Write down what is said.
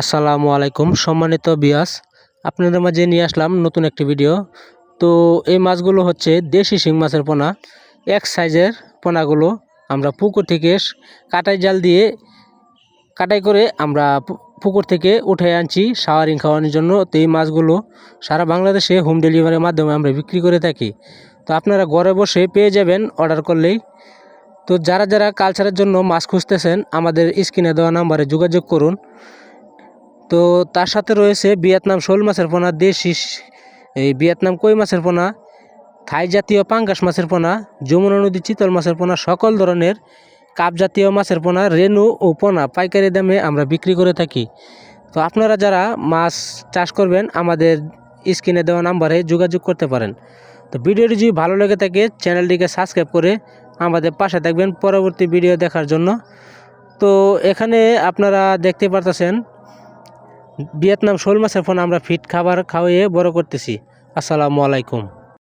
আসসালামু আলাইকুম। সম্মানিত বিয়াস, আপনাদের মাঝে নিয়ে আসলাম নতুন একটি ভিডিও। তো এই মাছগুলো হচ্ছে দেশি শিং মাছের পোনা। এক সাইজের পোনাগুলো আমরা পুকুর থেকে কাটাই জাল দিয়ে কাটাই করে আমরা পুকুর থেকে উঠে আনছি শাওয়ারিং খাওয়ানোর জন্য। তো এই মাছগুলো সারা বাংলাদেশে হোম ডেলিভারির মাধ্যমে আমরা বিক্রি করে থাকি। তো আপনারা ঘরে বসে পেয়ে যাবেন অর্ডার করলেই। তো যারা যারা কালচারের জন্য মাছ খুঁজতেছেন, আমাদের স্ক্রিনে দেওয়া নাম্বারে যোগাযোগ করুন। তো তার সাথে রয়েছে ভিয়েতনাম শোল মাছের পোনা, দেশি এই ভিয়েতনাম কই মাছের পোনা, থাই জাতীয় পাঙ্গাস মাছের পোনা, যমুনা নদী চিতল মাছের পোনা, সকল ধরনের কাপ জাতীয় মাছের পোনা, রেনু ও পোনা পাইকারি দামে আমরা বিক্রি করে থাকি। তো আপনারা যারা মাছ চাষ করবেন, আমাদের স্ক্রিনে দেওয়া নাম্বারে যোগাযোগ করতে পারেন। তো ভিডিওটি যদি ভালো লেগে থাকে, চ্যানেলটিকে সাবস্ক্রাইব করে আমাদের পাশে থাকবেন। পরবর্তী ভিডিও দেখার জন্য। তো এখানে আপনারা দেখতে পারতেছেন ভিয়েতনাম শোল মাছের ফোন আমরা ফিট খাবার খাওয়িয়ে বড় করতেছি। আসসালামু আলাইকুম।